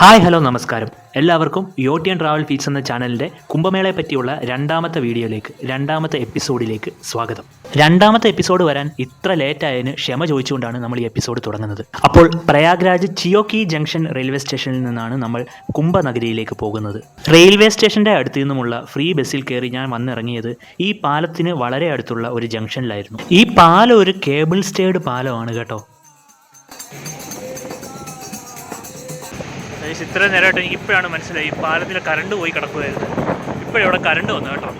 Hi hello നമസ്കാരം. എല്ലാവർക്കും യോട്ടിയൻ travel feats എന്ന ചാനലിന്റെ കുംഭമേളയെ പറ്റിയുള്ള രണ്ടാമത്തെ വീഡിയോയിലേക്ക് രണ്ടാമത്തെ എപ്പിസോഡിലേക്ക് സ്വാഗതം. രണ്ടാമത്തെ എപ്പിസോഡ് വരാൻ ഇത്ര ലേറ്റായതിന് ക്ഷമ ചോദിച്ചുകൊണ്ടാണ് നമ്മൾ ഈ എപ്പിസോഡ് തുടങ്ങുന്നത്. അപ്പോൾ പ്രയാഗ്രാജ് ചിയോക്കി ജംഗ്ഷൻ റെയിൽവേ സ്റ്റേഷനിൽ നിന്നാണ് നമ്മൾ കുംഭനഗരിയിലേക്ക് പോകുന്നത്. റെയിൽവേ സ്റ്റേഷന്റെ അടുത്ത് നിന്നുമുള്ള ഫ്രീ ബസ്സിൽ കയറി ഞാൻ വന്നിറങ്ങിയത് ഈ പാലത്തിന് വളരെ അടുത്തുള്ള ഒരു ജംഗ്ഷനിലായിരുന്നു. ഈ പാലം ഒരു കേബിൾ സ്റ്റേഡ് പാലമാണ് കേട്ടോ. ഏകദേശം ഇത്ര നേരമായിട്ട് എനിക്ക് ഇപ്പോഴാണ് മനസ്സിലായി പാലത്തിലെ കറണ്ട് പോയി കിടക്കുമായിരുന്നു ഇപ്പോഴിവിടെ കറണ്ട് വന്നു കേട്ടോ.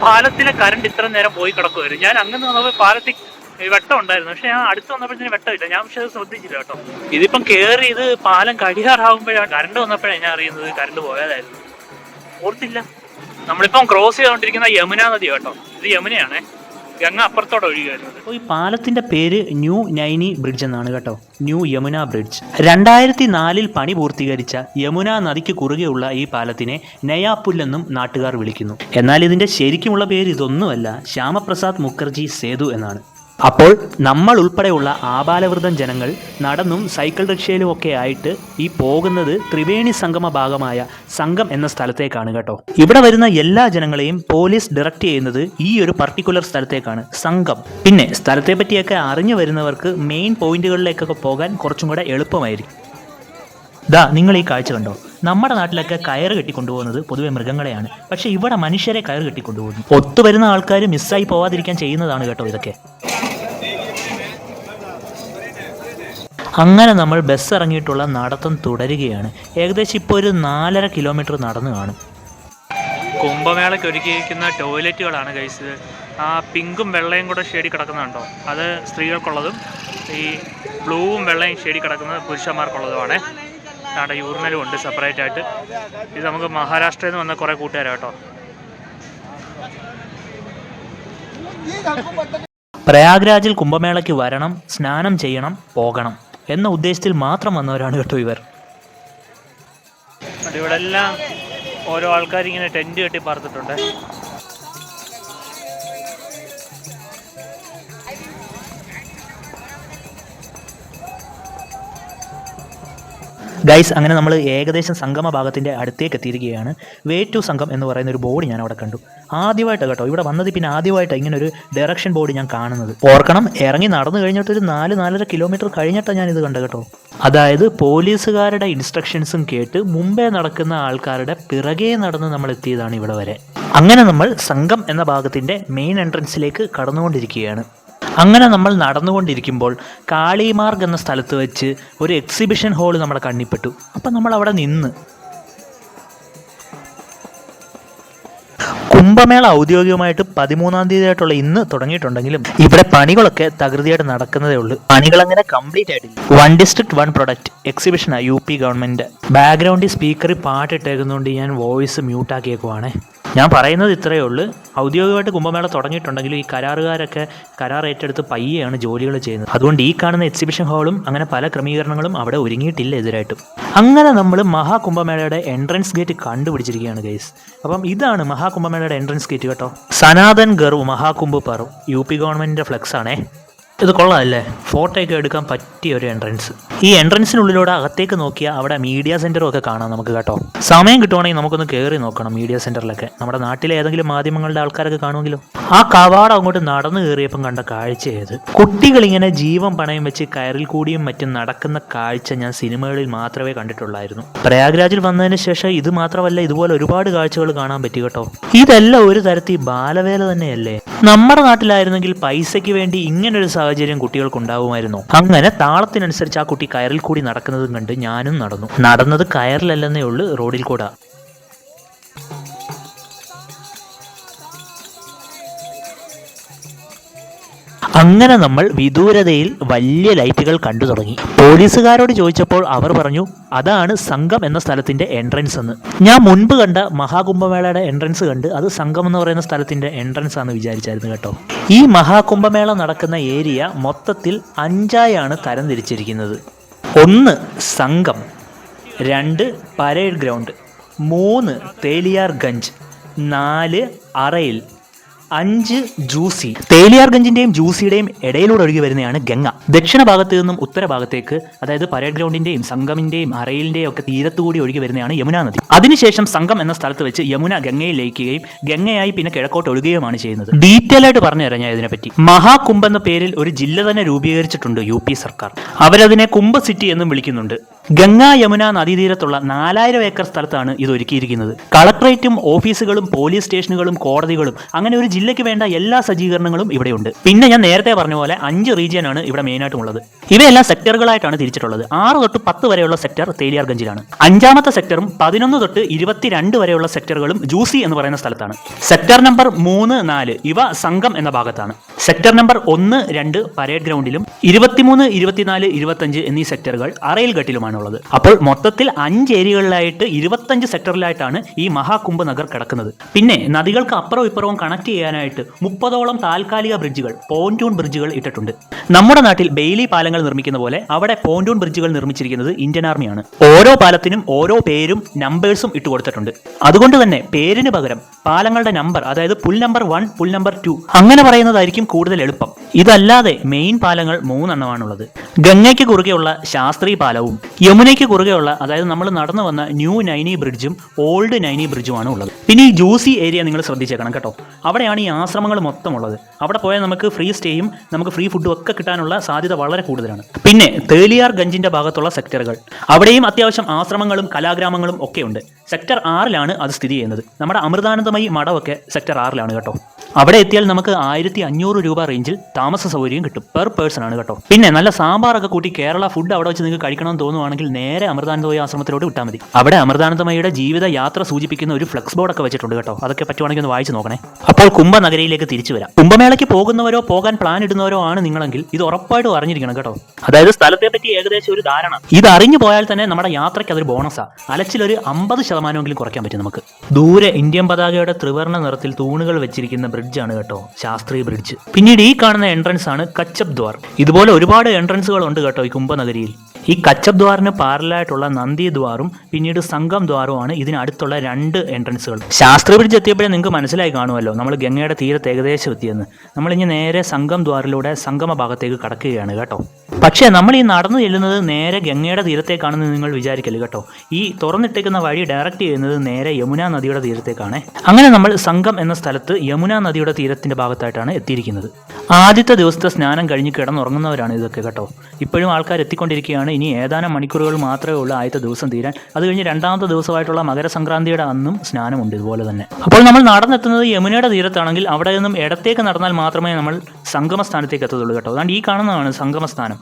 പാലത്തിലെ കറണ്ട് ഇത്ര നേരം പോയി കിടക്കുമായിരുന്നു ഞാൻ അങ്ങനെ വന്നപ്പോൾ പാലത്തിൽ വെട്ടം ഉണ്ടായിരുന്നു. പക്ഷെ ഞാൻ അടുത്ത് വന്നപ്പോഴത്തേന് വെട്ടമില്ല. ഞാൻ പക്ഷെ അത് ശ്രദ്ധിച്ചില്ല കേട്ടോ. ഇതിപ്പം കയറി ഇത് പാലം കടിയാറാകുമ്പോഴാണ് കറണ്ട് വന്നപ്പോഴാണ് ഞാൻ അറിയുന്നത് കറണ്ട് പോയതായിരുന്നു. ഓർത്തില്ല. നമ്മളിപ്പം ക്രോസ് ചെയ്തുകൊണ്ടിരിക്കുന്ന യമുന നദി കേട്ടോ. ഇത് യമുനയാണേ. ഗംഗ അപ്പുറത്തോടെ ഒഴുകായിരുന്നു ഈ പാലത്തിന്റെ പേര് ന്യൂ നൈനി ബ്രിഡ്ജ് എന്നാണ് കേട്ടോ. New Yamuna bridge. രണ്ടായിരത്തി നാലിൽ പണി പൂർത്തീകരിച്ച യമുന നദിക്ക് കുറുകെയുള്ള ഈ പാലത്തിനെ നയാപ്പുല്ലെന്നും നാട്ടുകാർ വിളിക്കുന്നു. എന്നാൽ ഇതിന്റെ ശരിക്കുമുള്ള പേര് ഇതൊന്നുമല്ല. ശ്യാമപ്രസാദ് മുഖർജി സേതു എന്നാണ്. അപ്പോൾ നമ്മൾ ഉൾപ്പെടെയുള്ള ആബാലവൃദ്ധം ജനങ്ങൾ നടന്നും സൈക്കിൾ റിക്ഷയിലും ഒക്കെ ആയിട്ട് ഈ പോകുന്നത് ത്രിവേണി സംഗമ ഭാഗമായ സംഘം എന്ന സ്ഥലത്തേക്കാണ് കേട്ടോ. ഇവിടെ വരുന്ന എല്ലാ ജനങ്ങളെയും പോലീസ് ഡയറക്റ്റ് ചെയ്യുന്നത് ഈ ഒരു പർട്ടിക്കുലർ സ്ഥലത്തേക്കാണ് സംഘം. പിന്നെ സ്ഥലത്തെ പറ്റിയൊക്കെ അറിഞ്ഞു വരുന്നവർക്ക് മെയിൻ പോയിന്റുകളിലേക്കൊക്കെ പോകാൻ കുറച്ചും കൂടെ എളുപ്പമായിരിക്കും. ദാ നിങ്ങൾ ഈ കാഴ്ച കണ്ടോ? നമ്മുടെ നാട്ടിലൊക്കെ കയറ് കെട്ടിക്കൊണ്ടുപോകുന്നത് പൊതുവെ മൃഗങ്ങളെയാണ്. പക്ഷെ ഇവിടെ മനുഷ്യരെ കയറ് കെട്ടിക്കൊണ്ടുപോകുന്നു. ഒത്തുവരുന്ന ആൾക്കാർ മിസ്സായി പോവാതിരിക്കാൻ ചെയ്യുന്നതാണ് കേട്ടോ ഇതൊക്കെ. അങ്ങനെ നമ്മൾ ബസ് ഇറങ്ങിയിട്ടുള്ള നടത്തം തുടരുകയാണ്. ഏകദേശം ഇപ്പോൾ ഒരു നാലര കിലോമീറ്റർ നടന്നു കാണും. കുംഭമേളയ്ക്ക് ഒരുക്കിയിരിക്കുന്ന ടോയ്ലറ്റുകളാണ് കഴിച്ചത് ആ പിങ്കും വെള്ളയും കൂടെ ഷെയ്ഡി കിടക്കുന്നുണ്ടോ? അത് സ്ത്രീകൾക്കുള്ളതും ഈ ബ്ലൂവും വെള്ളയും ഷേഡി കിടക്കുന്നത് പുരുഷന്മാർക്കുള്ളതുമാണ്. അവിടെ യൂറിനലും ഉണ്ട് സെപ്പറേറ്റ് ആയിട്ട്. ഇത് നമുക്ക് മഹാരാഷ്ട്രയിൽ നിന്ന് വന്ന കുറേ കൂട്ടുകാരാണ് കേട്ടോ. പ്രയാഗ്രാജിൽ കുംഭമേളയ്ക്ക് വരണം സ്നാനം ചെയ്യണം പോകണം. എന്ന ഉദ്ദേശത്തിൽ മാത്രം വന്നവരാണ് കേട്ടോ ഇവർ. ഇവിടെല്ലാം ഓരോ ആൾക്കാർ ഇങ്ങനെ ടെന്റ് കെട്ടി പാർത്തിട്ടുണ്ട്. ഗൈസ് അങ്ങനെ നമ്മൾ ഏകദേശം സംഗമ ഭാഗത്തിന്റെ അടുത്തേക്ക് എത്തിയിരിക്കുകയാണ്. വേ ടു സംഘം എന്ന് പറയുന്ന ഒരു ബോർഡ് ഞാൻ അവിടെ കണ്ടു. ആദ്യമായിട്ട് കേട്ടോ. ഇവിടെ വന്നത് പിന്നെ ആദ്യമായിട്ട് ഇങ്ങനെ ഒരു ഡയറക്ഷൻ ബോർഡ് ഞാൻ കാണുന്നത്. ഓർക്കണം ഇറങ്ങി നടന്നു കഴിഞ്ഞിട്ട് ഒരു നാല് നാലര കിലോമീറ്റർ കഴിഞ്ഞിട്ടാണ് ഞാൻ ഇത് കണ്ടത് കേട്ടോ. അതായത് പോലീസുകാരുടെ ഇൻസ്ട്രക്ഷൻസും കേട്ട് മുമ്പേ നടക്കുന്ന ആൾക്കാരുടെ പിറകെ നടന്ന് നമ്മൾ എത്തിയതാണ് ഇവിടെ വരെ. അങ്ങനെ നമ്മൾ സംഘം എന്ന ഭാഗത്തിന്റെ മെയിൻ എൻട്രൻസിലേക്ക് കടന്നുകൊണ്ടിരിക്കുകയാണ്. അങ്ങനെ നമ്മൾ നടന്നുകൊണ്ടിരിക്കുമ്പോൾ കാളിമാർഗ് എന്ന സ്ഥലത്ത് വെച്ച് ഒരു എക്സിബിഷൻ ഹാൾ നമ്മുടെ കണ്ണിപ്പെട്ടു. അപ്പം നമ്മൾ അവിടെ നിന്ന് കുംഭമേള ഔദ്യോഗികമായിട്ട് പതിമൂന്നാം തീയതി ആയിട്ടുള്ള ഇന്ന് തുടങ്ങിയിട്ടുണ്ടെങ്കിലും ഇവിടെ പണികളൊക്കെ തകൃതിയായിട്ട് നടക്കുന്നതേ ഉള്ളൂ. പണികൾ അങ്ങനെ കംപ്ലീറ്റ് ആയിട്ടില്ല വൺ ഡിസ്ട്രിക്ട് വൺ പ്രൊഡക്റ്റ് എക്സിബിഷനാണ് യു പി ഗവൺമെന്റ് ബാക്ക്ഗ്രൗണ്ടിൽ സ്പീക്കറിൽ പാട്ടിട്ടേക്കുന്നതുകൊണ്ട് ഞാൻ വോയിസ് മ്യൂട്ടാക്കിയേക്കുവാണേ ഞാൻ പറയുന്നത് ഇത്രയേ ഉള്ളൂ. ഔദ്യോഗികമായിട്ട് കുംഭമേള തുടങ്ങിയിട്ടുണ്ടെങ്കിലും ഈ കരാറുകാരൊക്കെ കരാർ ഏറ്റെടുത്ത് പയ്യെയാണ് ജോലികൾ ചെയ്യുന്നത്. അതുകൊണ്ട് ഈ കാണുന്ന എക്സിബിഷൻ ഹാളും അങ്ങനെ പല ക്രമീകരണങ്ങളും അവിടെ ഒരുങ്ങിയിട്ടില്ല എതിരായിട്ടും. അങ്ങനെ നമ്മൾ മഹാകുംഭമേളയുടെ എൻട്രൻസ് ഗേറ്റ് കണ്ടുപിടിച്ചിരിക്കുകയാണ് ഗൈസ് അപ്പം ഇതാണ് മഹാകുംഭമേളയുടെ എൻട്രൻസ് ഗേറ്റ് കേട്ടോ. സനാതൻ ഗർവ് മഹാകുംഭ് പറു യു പി ഗവൺമെന്റിന്റെ ഫ്ലെക്സ് ആണേ. ഇത് കൊള്ളാമല്ലേ? ഫോട്ടോയൊക്കെ എടുക്കാൻ പറ്റിയ ഒരു എൻട്രൻസ് ഈ എൻട്രൻസിനുള്ളിലൂടെ അകത്തേക്ക് നോക്കിയാൽ അവിടെ മീഡിയ സെന്ററും ഒക്കെ കാണാം നമുക്ക് കേട്ടോ. സമയം കിട്ടുവാണെങ്കിൽ നമുക്കൊന്ന് കയറി നോക്കണം മീഡിയ സെന്ററിലൊക്കെ നമ്മുടെ നാട്ടിലെ ഏതെങ്കിലും മാധ്യമങ്ങളുടെ ആൾക്കാരൊക്കെ കാണുമെങ്കിലും? ആ കവാടം അങ്ങോട്ട് നടന്നു കയറിയപ്പം കണ്ട കാഴ്ച ഏത്? കുട്ടികളിങ്ങനെ ജീവൻ പണയം വെച്ച് കയറിൽ കൂടിയും മറ്റും നടക്കുന്ന കാഴ്ച ഞാൻ സിനിമകളിൽ മാത്രമേ കണ്ടിട്ടുള്ളായിരുന്നു. പ്രയാഗ്രാജിൽ വന്നതിന് ശേഷം ഇത് മാത്രമല്ല ഇതുപോലെ ഒരുപാട് കാഴ്ചകൾ കാണാൻ പറ്റി കേട്ടോ. ഇതെല്ലാം ഒരു തരത്തിൽ ബാലവേല തന്നെയല്ലേ? നമ്മുടെ നാട്ടിലായിരുന്നെങ്കിൽ പൈസയ്ക്ക് വേണ്ടി ഇങ്ങനൊരു സാഹചര്യം കുട്ടികൾക്കുണ്ടാവുമായിരുന്നു. അങ്ങനെ താളത്തിനനുസരിച്ച് ആ കുട്ടി കയറിൽ കൂടി നടക്കുന്നതും കണ്ട് ഞാനും നടന്നു. നടന്നത് കയറിലല്ലെന്നേ ഉള്ളൂ റോഡിൽ കൂടാ. അങ്ങനെ നമ്മൾ വിദൂരതയിൽ വലിയ ലൈറ്റുകൾ കണ്ടു തുടങ്ങി. പോലീസുകാരോട് ചോദിച്ചപ്പോൾ അവർ പറഞ്ഞു അതാണ് സംഘം എന്ന സ്ഥലത്തിന്റെ എൻട്രൻസ് എന്ന്. ഞാൻ മുൻപ് കണ്ട മഹാകുംഭമേളയുടെ എൻട്രൻസ് കണ്ട് അത് സംഘം എന്ന് പറയുന്ന സ്ഥലത്തിന്റെ എൻട്രൻസ് ആണെന്ന് വിചാരിച്ചായിരുന്നു കേട്ടോ. ഈ മഹാകുംഭമേള നടക്കുന്ന ഏരിയ മൊത്തത്തിൽ അഞ്ചായാണ് തരംതിരിച്ചിരിക്കുന്നത് ഒന്ന് സംഘം. രണ്ട് പരേഡ് ഗ്രൗണ്ട് മൂന്ന് തേലിയാർ ഗഞ്ച്. നാല് അറയിൽ. അഞ്ച് ജൂസി തേലിയാർഗഞ്ചിന്റെയും ജൂസിയുടെയും ഇടയിലൂടെ ഒഴുകി വരുന്നതാണ് ഗംഗ. ദക്ഷിണ ഭാഗത്ത് നിന്നും ഉത്തരഭാഗത്തേക്ക് അതായത് പരേഡ് ഗ്രൗണ്ടിന്റെയും സംഗമിന്റെയും അറയിലിന്റെയും ഒക്കെ തീരത്തുകൂടി ഒഴുകി വരുന്നതാണ് യമുന നദി. അതിനുശേഷം സംഘം എന്ന സ്ഥലത്ത് വെച്ച് യമുന ഗംഗയിൽ ലയിക്കുകയും ഗംഗയായി പിന്നെ കിഴക്കോട്ട് ഒഴുകുകയുമാണ് ചെയ്യുന്നത്. ഡീറ്റെയിൽ ആയിട്ട് പറഞ്ഞു തരാം ഞാൻ ഇതിനെപ്പറ്റി. മഹാകുംഭ് എന്ന പേരിൽ ഒരു ജില്ല തന്നെ രൂപീകരിച്ചിട്ടുണ്ട് യു സർക്കാർ. അവരതിനെ കുംഭ സിറ്റി എന്നും വിളിക്കുന്നുണ്ട്. ഗംഗാ യമുന നദീതീരത്തുള്ള നാലായിരം ഏക്കർ സ്ഥലത്താണ് ഇത് ഒരുക്കിയിരിക്കുന്നത്. കളക്ടറേറ്റും ഓഫീസുകളും പോലീസ് സ്റ്റേഷനുകളും കോടതികളും അങ്ങനെ ഒരു ജില്ലയ്ക്ക് വേണ്ട എല്ലാ സജ്ജീകരണങ്ങളും ഇവിടെയുണ്ട്. പിന്നെ ഞാൻ നേരത്തെ പറഞ്ഞ പോലെ അഞ്ച് റീജിയൻ ആണ് ഇവിടെ മെയിനായിട്ടും ഉള്ളത് ഇവയെല്ലാം സെക്ടറുകളായിട്ടാണ് തിരിച്ചിട്ടുള്ളത്. ആറ് തൊട്ട് പത്ത് വരെയുള്ള സെക്ടർ തേലിയാർഗഞ്ചിലാണ് അഞ്ചാമത്തെ സെക്ടറും പതിനൊന്ന് തൊട്ട് ഇരുപത്തിരണ്ട് വരെയുള്ള സെക്ടറുകളും ജൂസി എന്ന് പറയുന്ന സ്ഥലത്താണ്. സെക്ടർ നമ്പർ മൂന്ന് നാല് ഇവ സംഘം എന്ന ഭാഗത്താണ്. സെക്ടർ നമ്പർ ഒന്ന് രണ്ട് പരേഡ് ഗ്രൗണ്ടിലും ഇരുപത്തിമൂന്ന് ഇരുപത്തിനാല് ഇരുപത്തഞ്ച് എന്നീ സെക്ടറുകൾ അറയിൽ ഘട്ടിലുമാണുള്ളത് അപ്പോൾ മൊത്തത്തിൽ അഞ്ച് ഏരിയകളിലായിട്ട് ഇരുപത്തഞ്ച് സെക്ടറിലായിട്ടാണ് ഈ മഹാകുംഭ് നഗർ കിടക്കുന്നത്. പിന്നെ നദികൾക്ക് അപ്പുറവും ഇപ്പുറവും കണക്ട് ചെയ്യാനായിട്ട് മുപ്പതോളം താൽക്കാലിക ബ്രിഡ്ജുകൾ പോന്റൂൺ ബ്രിഡ്ജുകൾ ഇട്ടിട്ടുണ്ട്. നമ്മുടെ നാട്ടിൽ ബെയിലി പാലങ്ങൾ നിർമ്മിക്കുന്ന പോലെ അവിടെ പോന്റൂൺ ബ്രിഡ്ജുകൾ നിർമ്മിച്ചിരിക്കുന്നത് ഇന്ത്യൻ ആർമിയാണ് ഓരോ പാലത്തിനും ഓരോ പേരും നമ്പേഴ്സും ഇട്ട് കൊടുത്തിട്ടുണ്ട്. അതുകൊണ്ട് തന്നെ പേരിന് പകരം പാലങ്ങളുടെ നമ്പർ അതായത് പുൽ നമ്പർ വൺ പുൽ നമ്പർ ടു അങ്ങനെ പറയുന്നതായിരിക്കും കൂടുതൽ എളുപ്പം. ഇതല്ലാതെ മെയിൻ പാലങ്ങൾ മൂന്നെണ്ണമാണുള്ളത്. ഗംഗയ്ക്ക് കുറുകെയുള്ള ശാസ്ത്രി പാലവും യമുനയ്ക്ക് കുറുകെയുള്ള അതായത് നമ്മൾ നടന്നു വന്ന ന്യൂ നൈനി ബ്രിഡ്ജും ഓൾഡ് നൈനി ബ്രിഡ്ജുമാണ് ഉള്ളത് പിന്നെ ഈ ജൂസി ഏരിയ നിങ്ങൾ ശ്രദ്ധിച്ചേക്കണം കേട്ടോ. അവിടെയാണ് ഈ ആശ്രമങ്ങൾ മൊത്തം ഉള്ളത് അവിടെ പോയാൽ നമുക്ക് ഫ്രീ സ്റ്റേയും നമുക്ക് ഫ്രീ ഫുഡും ഒക്കെ കിട്ടാനുള്ള സാധ്യത വളരെ കൂടുതലാണ്. പിന്നെ തേലിയാർ ഗഞ്ചിന്റെ ഭാഗത്തുള്ള സെക്ടറുകൾ അവിടെയും അത്യാവശ്യം ആശ്രമങ്ങളും കലാഗ്രാമങ്ങളും ഒക്കെ ഉണ്ട്. സെക്ടർ ആറിലാണ് അത് സ്ഥിതി ചെയ്യുന്നത്. നമ്മുടെ അമൃതാനന്ദമയി മഠമൊക്കെ സെക്ടർ ആറിലാണ് കേട്ടോ. അവിടെ എത്തിയാൽ നമുക്ക് ആയിരത്തി അഞ്ഞൂറ് രൂപ റേഞ്ചിൽ താമസ സൗകര്യം കിട്ടും. പെർ പേഴ്സൺ ആണ് കേട്ടോ. പിന്നെ നല്ല സാമ്പാറൊക്കെ കൂട്ടി കേരള ഫുഡ് അവിടെ വെച്ച് നിങ്ങൾക്ക് കഴിക്കണമെന്ന് തോന്നുവാണെങ്കിൽ നേരെ അമൃതാനന്ദമയ ആശ്രമത്തിലോട്ട് വിട്ടാൽ മതി. അവിടെ അമൃതാനന്ദമയുടെ ജീവിത യാത്ര സൂചിപ്പിക്കുന്ന ഒരു ഫ്ലെക്സ് ബോർഡൊക്കെ വെച്ചിട്ടുണ്ട് കേട്ടോ. അതൊക്കെ പറ്റുവാണെങ്കിൽ ഒന്ന് വായിച്ചു നോക്കണേ. അപ്പോൾ കുംഭനഗരിയിലേക്ക് തിരിച്ചു വരാം. കുംഭമേളയ്ക്ക് പോകുന്നവരോ പോകാൻ പ്ലാൻ ഇടുന്നവരോ ആണ് നിങ്ങളെങ്കിൽ ഇത് ഉറപ്പായിട്ടും അറിഞ്ഞിരിക്കണം കേട്ടോ. അതായത് സ്ഥലത്തെ പറ്റി ഏകദേശം ഒരു ധാരണ. ഇത് അറിഞ്ഞു പോയാൽ തന്നെ നമ്മുടെ യാത്രയ്ക്ക് അതൊരു ബോണസാ അലച്ചിലൊരു അമ്പത് ശതമാനമെങ്കിലും കുറയ്ക്കാൻ പറ്റും നമുക്ക്. ദൂരെ ഇന്ത്യൻ പതാകയുടെ ത്രിവർണ നിറത്തിൽ തൂണുകൾ വെച്ചിരിക്കുന്ന ബ്രിഡ്ജാണ് കേട്ടോ ശാസ്ത്രീയ ബ്രിഡ്ജ് പിന്നീട് ഈ കാണുന്ന എൻട്രൻസ് ആണ് കച്ചപ് ദ്വാർ ഇതുപോലെ ഒരുപാട് എൻട്രൻസുകൾ ഉണ്ട് കേട്ടോ ഈ കുംഭനഗരിയിൽ. ഈ കച്ചപ് ദ്വാറിന് പാരലായിട്ടുള്ള നന്ദി ദ്വാറും പിന്നീട് സംഗം ദ്വാറുമാണ് ഇതിനടുത്തുള്ള രണ്ട് എൻട്രൻസുകൾ ശാസ്ത്രി ബ്രിഡ്ജ് എത്തിയപ്പോഴേ നിങ്ങൾക്ക് മനസ്സിലായി കാണുമല്ലോ നമ്മൾ ഗംഗയുടെ തീരത്ത് ഏകദേശം എത്തിയെന്ന്. നമ്മളിനി നേരെ സംഗം ദ്വാറിലൂടെ സംഗമ ഭാഗത്തേക്ക് കടക്കുകയാണ് കേട്ടോ. പക്ഷേ നമ്മൾ ഈ നടന്നു ചെല്ലുന്നത് നേരെ ഗംഗയുടെ തീരത്തേക്കാണെന്ന് നിങ്ങൾ വിചാരിക്കല്ലേ കേട്ടോ? ഈ തുറന്നിട്ടേക്കുന്ന വഴി ഡയറക്റ്റ് ചെയ്യുന്നത് നേരെ യമുന നദിയുടെ തീരത്തേക്കാണ്. അങ്ങനെ നമ്മൾ സംഘം എന്ന സ്ഥലത്ത് യമുന നദിയുടെ തീരത്തിന്റെ ഭാഗത്തായിട്ടാണ് എത്തിയിരിക്കുന്നത്. ആദ്യത്തെ ദിവസത്തെ സ്നാനം കഴിഞ്ഞ് കിടന്നുറങ്ങുന്നവരാണ് ഇതൊക്കെ കേട്ടോ. ഇപ്പോഴും ആൾക്കാർ എത്തിക്കൊണ്ടിരിക്കുകയാണ് ഇനി ഏതാനും മണിക്കൂറുകൾ മാത്രമേ ഉള്ളൂ ആദ്യത്തെ ദിവസം തീരാൻ. അത് കഴിഞ്ഞ് രണ്ടാമത്തെ ദിവസമായിട്ടുള്ള മകരസംക്രാന്തിയുടെ അന്നും സ്നാനമുണ്ട് ഇതുപോലെ തന്നെ. അപ്പോൾ നമ്മൾ നടന്നെത്തുന്നത് യമുനയുടെ തീരത്താണെങ്കിൽ അവിടെ നിന്നും ഇടത്തേക്ക് നടന്നാൽ മാത്രമേ നമ്മൾ സംഗമ സ്ഥാനത്തേക്ക് എത്തത്തുള്ളൂ കേട്ടോ. അതുകൊണ്ട് ഈ കാണുന്നതാണ് സംഗമസ്ഥാനം.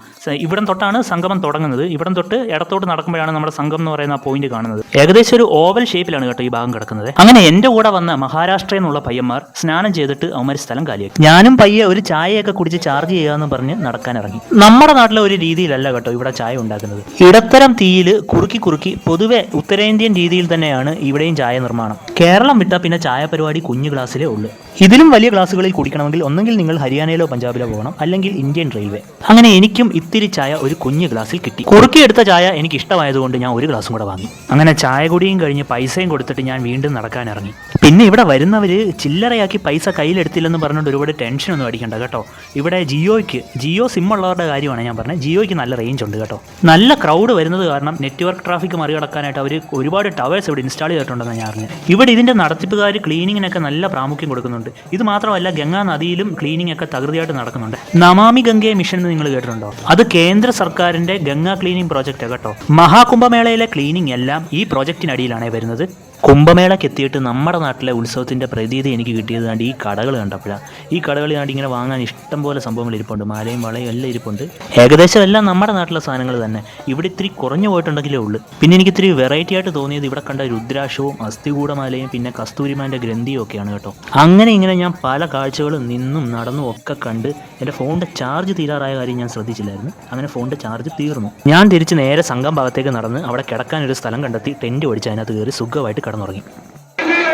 ഇവിടം തൊട്ടാണ് സംഗമം തുടങ്ങുന്നത്. ഇവിടം തൊട്ട് ഇടത്തോട്ട് നടക്കുമ്പോഴാണ് നമ്മുടെ സംഘം എന്ന് പറയുന്ന പോയിന്റ് കാണുന്നത്. ഏകദേശം ഒരു ഓവൽ ഷേപ്പിലാണ് കേട്ടോ ഈ ഭാഗം കിടക്കുന്നത്. അങ്ങനെ എന്റെ കൂടെ വന്ന മഹാരാഷ്ട്രയിൽ നിന്നുള്ള പയ്യന്മാർ സ്നാനം ചെയ്തിട്ട് അവന്മാർ സ്ഥലം കാലിയാക്കി. ഞാനും പയ്യെ ഒരു ചായയൊക്കെ കുടിച്ച് ചാർജ് ചെയ്യാന്ന് പറഞ്ഞ് നടക്കാൻ ഇറങ്ങി നമ്മുടെ നാട്ടിലെ ഒരു രീതിയിലല്ല കേട്ടോ ഇവിടെ ചായ ഉണ്ടാക്കുന്നത്. ഇടത്തരം തീയിൽ കുറുക്കി കുറുക്കി പൊതുവെ ഉത്തരേന്ത്യൻ രീതിയിൽ തന്നെയാണ് ഇവിടെയും ചായ നിർമ്മാണം. കേരളം വിട്ടാൽ പിന്നെ ചായ പരിപാടി കുഞ്ഞു ഗ്ലാസ്സിലേ ഉള്ളൂ. ഇതിലും വലിയ ഗ്ലാസ്സുകളിൽ കുടിക്കണമെങ്കിൽ ഒന്നെങ്കിൽ നിങ്ങൾ ഹരിയാനയിലോ പഞ്ചാബിലോ പോകണം അല്ലെങ്കിൽ ഇന്ത്യൻ റെയിൽവേ. അങ്ങനെ എനിക്കും ഇത്തിരി ചായ ഒരു കുഞ്ഞു ഗ്ലാസ്സിൽ കിട്ടി. കുറുക്കിയെടുത്ത ചായ എനിക്ക് ഇഷ്ടമായതുകൊണ്ട് ഞാൻ ഒരു ഗ്ലാസും കൂടെ വാങ്ങി. അങ്ങനെ ചായ കുടിയും കഴിഞ്ഞ് പൈസയും കൊടുത്തിട്ട് ഞാൻ വീണ്ടും നടക്കാൻ ഇറങ്ങി പിന്നെ ഇവിടെ വരുന്നവർ ചില്ലറയാക്കി പൈസ കയ്യിലെടുത്തില്ലെന്ന് പറഞ്ഞുകൊണ്ട് ഒരുപാട് ടെൻഷനൊന്നും അടിക്കണ്ട കേട്ടോ. ഇവിടെ ജിയോയ്ക്ക് ജിയോ സിം ഉള്ളവരുടെ കാര്യമാണ് ഞാൻ പറഞ്ഞത്. ജിയോയ്ക്ക് നല്ല റേഞ്ച് ഉണ്ട് കേട്ടോ. നല്ല ക്രൗഡ് വരുന്നത് കാരണം നെറ്റ്വർക്ക് ട്രാഫിക് മറികടക്കാനായിട്ട് അവർ ഒരുപാട് ടവേഴ്സ് ഇവിടെ ഇൻസ്റ്റാൾ ചെയ്തിട്ടുണ്ടെന്ന് ഞാൻ അറിഞ്ഞു ഇവിടെ ഇതിന്റെ നടത്തിപ്പുകാർ ക്ലീനിങ്ങിനൊക്കെ നല്ല പ്രാമുഖ്യം കൊടുക്കുന്നുണ്ട്. ഇത് മാത്രമല്ല ഗംഗാ നദിയിലും ക്ലീനിങ് ഒക്കെ തകൃതിയായിട്ട് നടക്കുന്നുണ്ട്. നമാമി ഗംഗെ മിഷൻ എന്ന് നിങ്ങൾ കേട്ടിട്ടുണ്ടോ? അത് കേന്ദ്ര സർക്കാരിന്റെ ഗംഗാ ക്ലീനിങ് പ്രോജക്റ്റ് കേട്ടോ. മഹാകുംഭമേളയിലെ ക്ലീനിങ് എല്ലാം ഈ പ്രോജക്റ്റിനടിയിലാണ് വരുന്നത്. കുംഭമേളയ്ക്ക് എത്തിയിട്ട് നമ്മുടെ നാട്ടിലെ ഉത്സവത്തിന്റെ പ്രതീതി എനിക്ക് കിട്ടിയത് കണ്ട് ഈ കടകൾ കണ്ടപ്പോഴാണ് ഈ കടകൾ കണ്ട് ഇങ്ങനെ വാങ്ങാൻ ഇഷ്ടം പോലെ സംഭവങ്ങൾ ഇരിപ്പുണ്ട്. മാലയും വളയും എല്ലാം ഇരിപ്പുണ്ട്. ഏകദേശം എല്ലാം നമ്മുടെ നാട്ടിലെ സാധനങ്ങൾ തന്നെ. ഇവിടെ ഇത്തിരി കുറഞ്ഞു പോയിട്ടുണ്ടെങ്കിലേ ഉള്ളൂ. പിന്നെ എനിക്ക് ഇത്തിരി വെറൈറ്റി ആയിട്ട് തോന്നിയത് ഇവിടെ കണ്ട രുദ്രാക്ഷവും അസ്ഥികൂടമാലയും പിന്നെ കസ്തൂരിമാന്റെ ഗ്രന്ഥിയും ഒക്കെയാണ് കേട്ടോ. അങ്ങനെ ഇങ്ങനെ ഞാൻ പല കാഴ്ചകളും നിന്നും നടന്നും ഒക്കെ കണ്ട് എന്റെ ഫോണിന്റെ ചാർജ് തീരാറായ കാര്യം ഞാൻ ശ്രദ്ധിച്ചില്ലായിരുന്നു. അങ്ങനെ ഫോണിന്റെ ചാർജ് തീർന്നു. ഞാൻ തിരിച്ച് നേരെ സംഘം ഭാഗത്തേക്ക് നടന്ന് അവിടെ കിടക്കാൻ ഒരു സ്ഥലം കണ്ടെത്തി ടെന്റ് ഒടിച്ച് അതിനകത്ത് കയറി സുഖമായിട്ട് കിടന്നുറങ്ങി.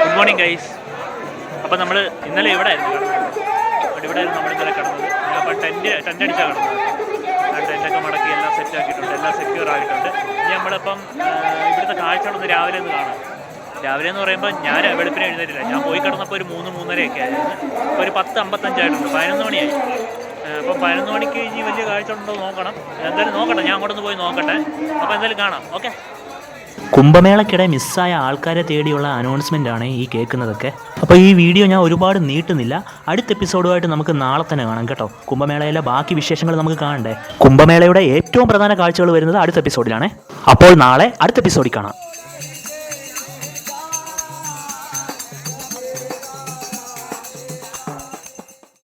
ഗുഡ് മോർണിംഗ് ഗൈസ് അപ്പോൾ നമ്മൾ ഇന്നലെ ഇവിടെ ആയിരുന്നു കിടന്നത്. ഇവിടെ ആയിരുന്നു നമ്മൾ ഇന്നലെ കിടന്നത്. അപ്പോൾ ടെന്റ് ടെന്റ് അടിച്ചാണ് കിടന്നത്. ടെന്റൊക്കെ മടക്കി എല്ലാം സെറ്റ് ആക്കിയിട്ടുണ്ട്. എല്ലാം സെക്യൂർ ആയിട്ടുണ്ട്. ഇനി നമ്മളിപ്പം ഇവിടുത്തെ കാഴ്ചകളൊന്ന് രാവിലെ ഒന്ന് കാണാം. രാവിലെ എന്ന് പറയുമ്പോൾ ഞാൻ വെളുപ്പിനെ എഴുന്നേറ്റില്ല. ഞാൻ പോയി കിടന്നപ്പോൾ ഒരു മൂന്ന് മൂന്നരയൊക്കെ ആയിരുന്നു. ഇപ്പോൾ ഒരു പത്ത് അമ്പത്തഞ്ചായിട്ടുണ്ട്. പതിനൊന്ന് മണിയായി. അപ്പോൾ പതിനൊന്ന് മണിക്ക് ഇനി വലിയ കാഴ്ച ഉണ്ടോ നോക്കണം. എന്തായാലും നോക്കട്ടെ. ഞാൻ അങ്ങോട്ടൊന്ന് പോയി നോക്കട്ടെ. അപ്പോൾ എന്തായാലും കാണാം. ഓക്കെ കുംഭമേളയ്ക്കിടെ മിസ്സായ ആൾക്കാരെ തേടിയുള്ള അനൗൺസ്മെന്റ് ആണ് ഈ കേൾക്കുന്നതൊക്കെ. അപ്പോൾ ഈ വീഡിയോ ഞാൻ ഒരുപാട് നീട്ടുന്നില്ല. അടുത്ത എപ്പിസോഡുമായിട്ട് നമുക്ക് നാളെ തന്നെ കാണാം കേട്ടോ. കുംഭമേളയിലെ ബാക്കി വിശേഷങ്ങൾ നമുക്ക് കാണണ്ടേ? കുംഭമേളയുടെ ഏറ്റവും പ്രധാന കാഴ്ചകൾ വരുന്നത് അടുത്ത എപ്പിസോഡിലാണ്. അപ്പോൾ നാളെ അടുത്ത എപ്പിസോഡിൽ കാണാം.